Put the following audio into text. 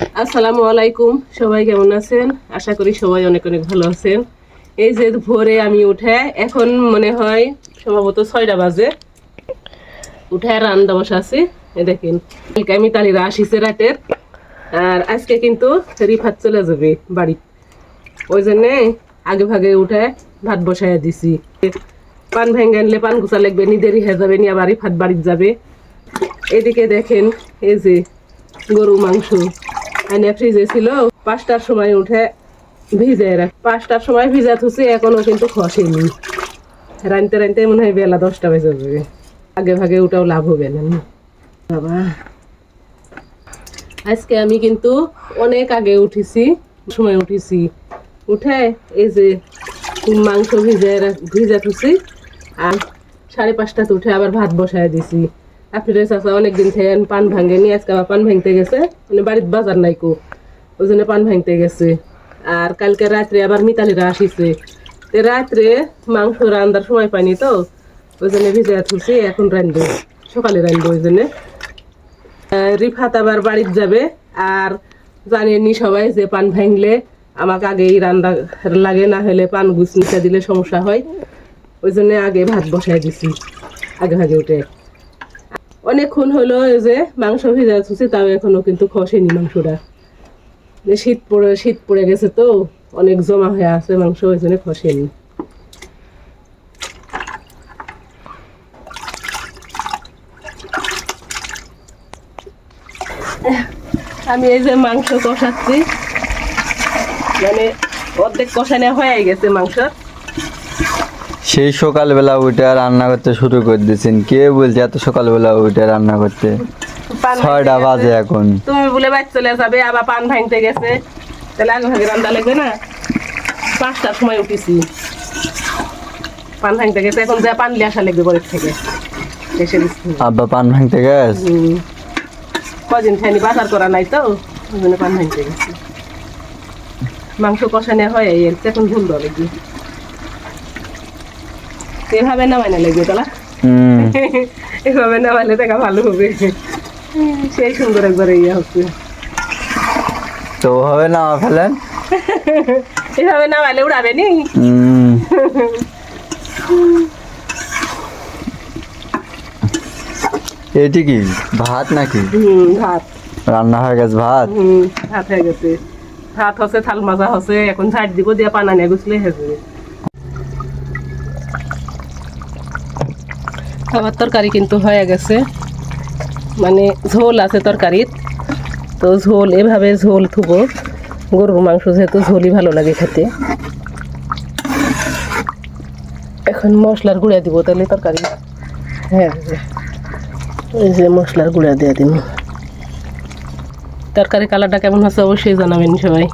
আসসালামু আলাইকুম, সবাই কেমন আছেন? আশা করি সবাই অনেক অনেক ভালো আছেন। এই যে ভোরে আমি উঠে, এখন মনে হয় সম্ভবত ছয়টা বাজে। উঠে রান্না বসাছি এ দেখেন আমি তালিরা আসিছে রাতের, আর আজকে কিন্তু রিফাত চলে যাবে বাড়ি। ওই জন্যে আগে ভাগে উঠে ভাত বসাইয়া দিছি। পান ভেঙে আনলে পান গুছা লাগবে, নি দেরি হয়ে যাবে, নি আবার রিফাত বাড়িতে যাবে। এদিকে দেখেন, এই যে গরু মাংস আইনে ফ্রিজে ছিল, পাঁচটার সময় উঠে ভিজে রাখ পাঁচটার সময় ভিজা থুছি এখনও কিন্তু খসেনি। রানতে রানতে মনে হয় বেলা দশটা বেজে যাবে। আগে ভাগে ওটাও লাভ হবে না। বাবা, আজকে আমি কিন্তু অনেক আগে উঠেছি, সময় উঠেছি। উঠে এই যে মাংস ভিজে ভিজা থুছি আর সাড়ে পাঁচটাতে উঠে আবার ভাত বসায় দিছি। আপনি চাষা অনেকদিন থেকে পান ভাঙেনি আজকে আবার পান ভাঙতে গেছে মানে বাড়ির বাজার নাই কো ওই জন্য পান ভাঙতে গেছে আর কালকে রাত্রে আবার মিতালিরা আসিছে তে রাত্রে মাংস রান্নার সময় পাইনি তো ওই জন্য ভিজে থুছি এখন রান্ধবো সকালে রান্ধবো ওই জন্য রিফাত আবার বাড়ির যাবে আর জানেনি সবাই যে পান ভাঙলে আমাকে আগেই রান্না লাগে না হলে পান গুছ নিচে দিলে সমস্যা হয় ওই জন্য আগে ভাত বসাই দিছি আগে ভাগে উঠে অনেকক্ষণ হলো যে মাংস ভেজা থুছি তাও এখনও কিন্তু খসেনি মাংসটা। শীত পড়ে শীত পড়ে গেছে তো, অনেক জমা হয়ে আছে মাংস, ওই জন্য খসেনি। আমি এই যে মাংস কষাচ্ছি। মানে অর্ধেক কষানো হয়ে গেছে মাংস। সেই সকালবেলা উঠে রান্না করতে শুরু করে দিয়েছেন। কে বলছে এত সকালবেলা উঠে রান্না করতে? ছয়টা বাজে এখন। তুমি বলে বাইর চলে যাবে আবার পান ভাঙতে গেছে। তাহলে আগে ভাগে রান্না লাগবে না? পাঁচটার সময় উঠেছি। পান ভাঙতে গেছে এখন যা পান লিয়ে আসা লাগবে বরের থেকে। এসে আব্বা পান ভাঙতে গেছ। কদিন খাইনি বাজার করা নাই তো ওই জন্য পান ভাঙতে গেছি। মাংস কষানো হয় এই এখন ভুল দেওয়া লাগবে এভাবে নামাই না লাগবে তালা এভাবে নামাইলে দেখা ভালো হবে। সেই সুন্দর একবার ইয়ে হচ্ছে। তো হবে না ফেলেন? এভাবে নামাইলে উড়াবে নি? এটি কি ভাত নাকি? হুম ভাত। রান্না হয়ে গেছে ভাত? ভাত হয়ে গেছে। ভাত হচ্ছে থাল মাজা হচ্ছে এখন ঝাড় দিব দিয়ে পানা নিয়ে গুছলে হয়েছে খাবার তরকারি কিন্তু হয়ে গেছে। মানে ঝোল আছে তরকারির। তো ঝোল, এভাবে ঝোল থুবো। গরুর মাংস যেহেতু ঝোলই ভালো লাগে খেতে। এখন মশলার গুঁড়া দিব, তাহলে তরকারি হ্যাঁ এই যে মশলার গুঁড়া দিয়ে দিব। তরকারি কালারটা কেমন হচ্ছে অবশ্যই জানাবেন সবাই।